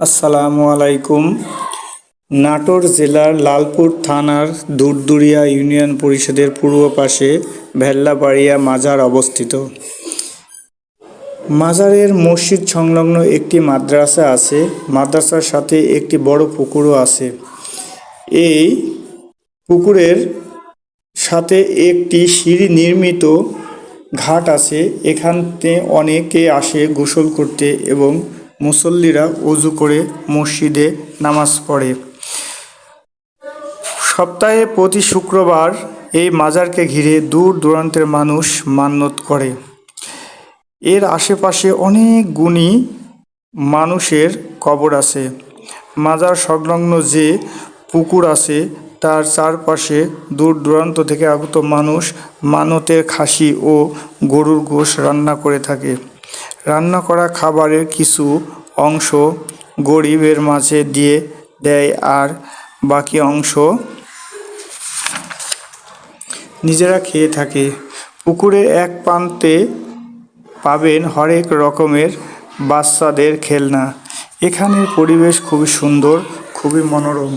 আসসালামু আলাইকুম। নাটোর জেলার লালপুর থানার দুরদুরিয়া ইউনিয়ন পরিষদের পূর্ব পাশে ভেল্লাবাড়িয়া মাজার অবস্থিত। মাজারের মসজিদ সংলগ্ন একটি মাদ্রাসা আছে। মাদ্রাসার সাথে একটি বড় পুকুরও আছে। এই পুকুরের সাথে একটি সিঁড়ি নির্মিত ঘাট আছে। এখানতে অনেকে আসে গোসল করতে এবং মুসল্লিরা অজু করে মসজিদে নামাজ পড়ে। সপ্তাহে প্রতি শুক্রবার এই মাজারকে ঘিরে দূর দূরান্তের মানুষ মান্যত করে। এর আশেপাশে অনেক গুণী মানুষের কবর আছে। মাজার সংলগ্ন যে পুকুর আছে, তার চারপাশে দূর দূরান্ত থেকে আগত মানুষ মানতের খাসি ও গরুর গোশ রান্না করে থাকে। রান্না করা খাবারের কিছু অংশ গরিবের মাঝে দিয়ে দেয় আর বাকি অংশ নিজেরা খেয়ে থাকে। পুকুরের এক প্রান্তে পাবেন হরেক রকমের বাচ্চাদের খেলনা। এখানের পরিবেশ খুবই সুন্দর, খুবই মনোরম।